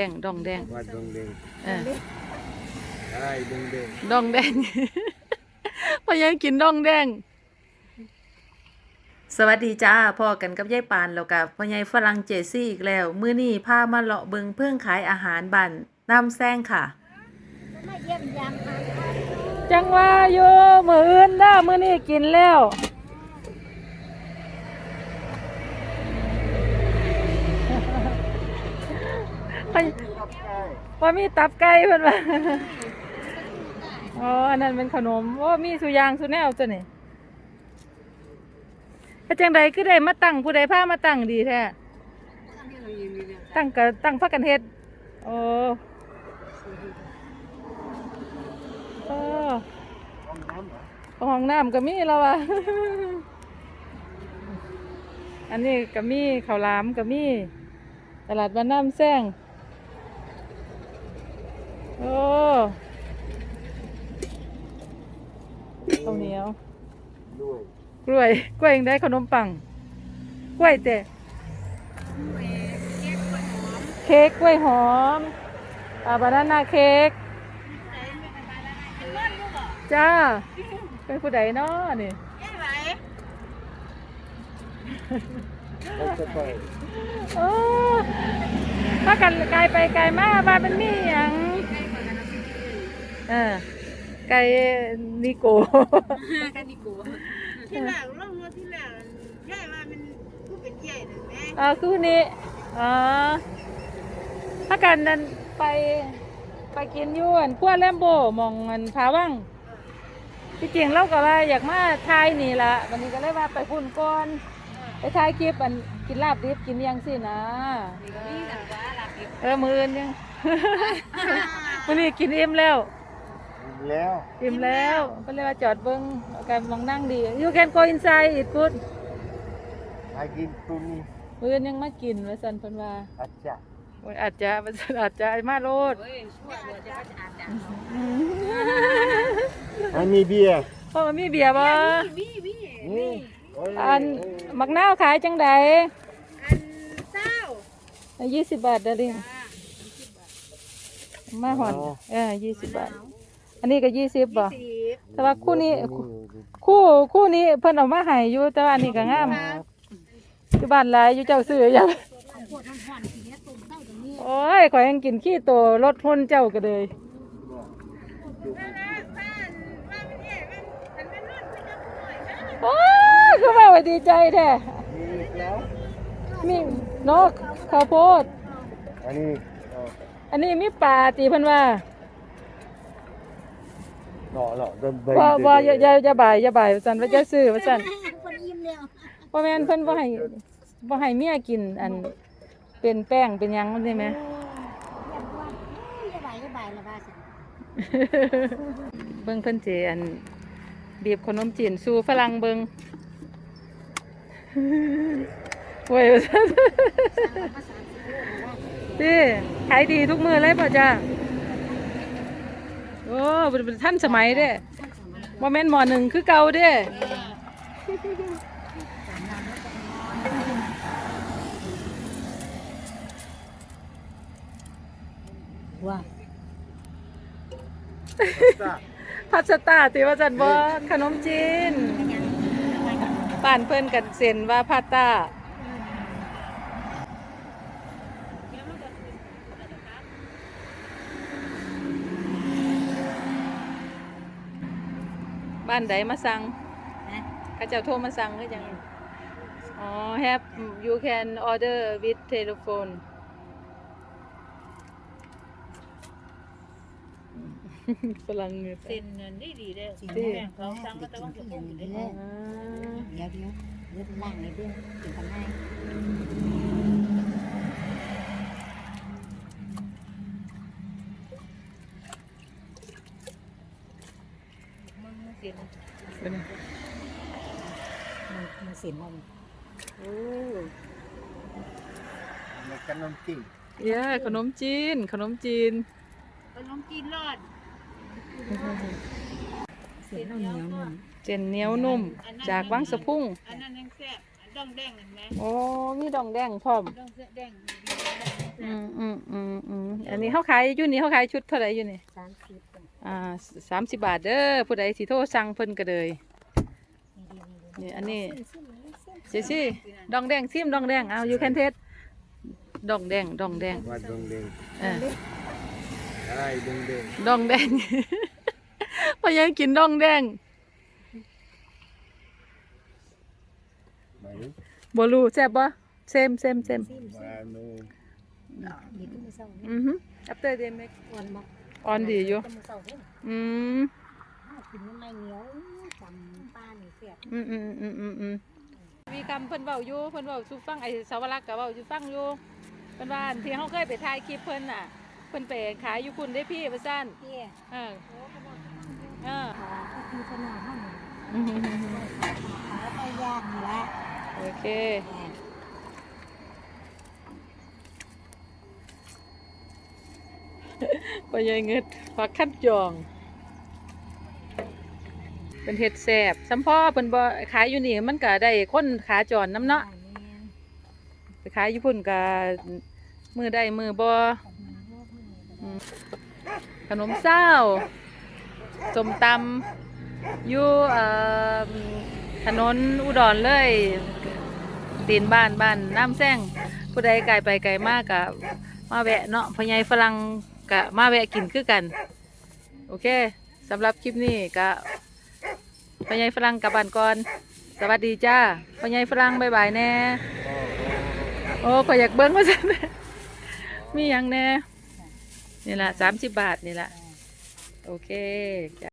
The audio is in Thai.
ดงดองแดงวัดดงเดงเออใช่ดงเดงดองแดง พอยังกินดองแดง สวัสดีจ้าพ่อกันกับยายปานแล้วกับพ่อใหญ่ฝรั่งเจซี่อีกแล้ว มื้อนี้พามาเลาะเบิงเพื่องขายอาหารบ้านน้ำแซงค่ะมาเยี่ยมยามอาหารจังว่าอยู่มื้ออื่นเด้อมื้อนี้กินแล้ว ว่ามีตับไก่เพิ่นว่าอ๋ออันนั้นเป็นขนมโอ้มีสุยางสุแนวตัวนี่ก็จังใดคือได้มาตั้งผู้ใดพามาตั้งดีแท้ตั้งก็ตั้งพักกันเฮ็ดโอ้โอ้ห้องน้ำก็มีแล้วว่ะอันนี้ก็มีข้าวหลามก็มีตลาดบ้านน้ำแซง โอ้ข้าวเหนียว ด้วย กล้วย กล้วยยังได้ขนมปัง กล้วยแต่เค้กกล้วยหอมอ่าบานาน่าเค้กจ้า เป็นผู้ใดเนาะนี่แล้วจะไปโอ้ถ้ากันไกลไปไกลมาบ้านมันมีหยังเออไก่นิโก กันดีกว่าที่แรกลงมาที่แรกใหญ่ว่ามันผู้เป็นใหญ่หนึ่งแม่อ่าคือนี้อ๋อถ้ากันนั้นไปไปกินอยุ่อั่นขั้วแลมโบมองมันพาว่างที่จริงเราก็ว่าอยากมาทายนี่ละวันนี้ก็เลยว่าไปพุ่นก่อนไปทายคลิปอันกินลาบดิบกินอิหยังสินะนี่หนังว่าหลับอยู่เออมืออนยัง วันนี้กินอิ่มแล้ว แล้ว อิ่มแล้ว ก็เลยว่าจอดเบิ้งอาการมองนั่งดี you can go inside it good ไอ้กินตุนมืออนยังมากินว่าสันเพิ่นว่าอาจารย์โอ้ยอาจจะว่าซั่นอาจจะมาโลดเฮ้ยช่วยเดี๋ยวจะว่าจะอาบน้อืมอันนี้เบียร์พ่อมันมีเบียร์บ่ำพี่พี่นี่โยอันมักนาวขายจังใดอันเศร้ายี่สิบบาทเด้อลิงมาหอนเออยี่สิบบาท อันนี้ก็ยี่สิบบ่สิบแต่ว่าคู่นี้คู่คู่นี้เพิ่นเอามาให้อยู่แต่ว่าอันนี้ก็งามอยู่บ้านหลายอยู่เจ้าซื้ออย่างปวดห่อนๆทีนี้ตุ่มเต้าตรงนี้โอ้ยข่อยยังกินขี้โตรถหุ่นเจ้าก็เลยโอ้ยคือว่าไว้ดีใจแท้มีแล้วมีนกข้าวโพดอันนี้เอออันนี้มีปลาตีเพิ่นว่า หล่อหล่อเดินไปว่าว่าอย่าอย่าอย่าบ่ายอย่าบ่ายว่าซั่นว่าจะซื้อว่าซั่นคนอิ่มแล้วบ่แม่นเพิ่นบ่ให้บ่ให้เมียกินอันเป็นแป้งเป็นหยังมันได้ไหมอย่าว่าอย่าบ่ายอย่าบ่ายละบ้าสิเบิ่งเพิ่นเจอันบีบขนมจีนสู่ฝรั่งเบิ่งโว้ยว่าซั่น พี่ขายดีทุกมือเลยป่ะจ้า โอ้เป็นเป็นท่านสมัยเด้โมเมนต์หมอหนึ่งคือเก่าเด้ว่าพาสต้าติว่าจันบอขนมจีนป่านเพื่อนกันเซ็นว่าพาสต้า บ้านใดมาสั่งเข้าเจ้าโทรมาสั่งก็ยังอ๋อ have you can order with telephone ฝรั่งเนี่ยเซ็นเงินได้ดีเลยจริงแบ่งเขาสั่งมาแต่ว่าจะพูดอยู่ได้เดี๋ยวเดี๋ยวเดี๋ยวเดี๋ยวล่างเลยเด้อกินกันให้ มึงเซ็นมาเสียมันโอ้ในขนมจีนเย้ขนมจีน ขนมจีน ขนมจีนรอดเสียเหนียวนุ่มเจนเหนียวนุ่ม จากวังสะพุ่ง อันนั้นยังแซ่บอันดองแดงเห็นไหมโอ้มีดองแดงพร้อมดองแดงอืมอืมอืมอืมอันนี้เขาขายอยู่นี่เขาขายชุดเท่าไหร่อยู่นี่สามสิบ อ่าสามสิบบาทเด้อผู้ใดสิโทรสั่งเพิ่นก็เลยนี่ดีนี่ดีนี่อันนี้ซิมซิมซิมเจซี่ดองแดงซิมดองแดงเอาอยู่แคนเทสดองแดงดองแดงว่าดงเดงเออได้ดงเดงดองแดงพอยังกินดองแดงไหนบ่รู้แซ่บบ่เซมเซมเซมซิมซิมาโนมนี่ก็มือเศร้าเนี่ยอือฮึ after they make อ่อนบ่ ออนดีอยู่มือเศร้าเนี่ยอืมอ้าวกินมันไม่เหนียวจำป้านี่เสียบอืมอืมอืมอืมอืมมีคำเพิ่นเว้าอยู่เพิ่นเว้าสู่ฟังไอ้สาวรักษ์ก็เว้าสู่ฟังอยู่เพิ่นว่าอันที่เฮาเคยไปถ่ายคลิปเพิ่นน่ะ เพิ่นไปขายอยู่คุณได้พี่ว่าซั่นเตี้ยเออโอ้ขนาดนั้นเดียวเออขาก็คือขนาดนั้นอืมขาไปย่างนี่แหละโอเค ปยายเงิดผักขั้นจองเป็นเห็ดแสบสัมพ่อเป็นบ่ขายอยู่นี่มันก็ได้คนขาจรน้ำเนาะไปขายอยู่พุ่นก็มือได้มือบ่อขนมเศร้าสมตำอยู่ถนนอุดรเลยตีนบ้านบ้านน้ำแซงผู้ใดไกลไปไกลมากกะมาแวะเนาะพญายฝรั่ง กะมาแวะกินคือกัน โอเคสำหรับคลิปนี้กะพอใหญายฝรั่งกลับบ้านก่อน สวัสดีจ้าพอใหญายฝรั่งบายบายแน่ โอ้ก็อยากเบิ้งมาจักมีอยังแน่ นี่ละสามสิบบาทนี่ละโอเค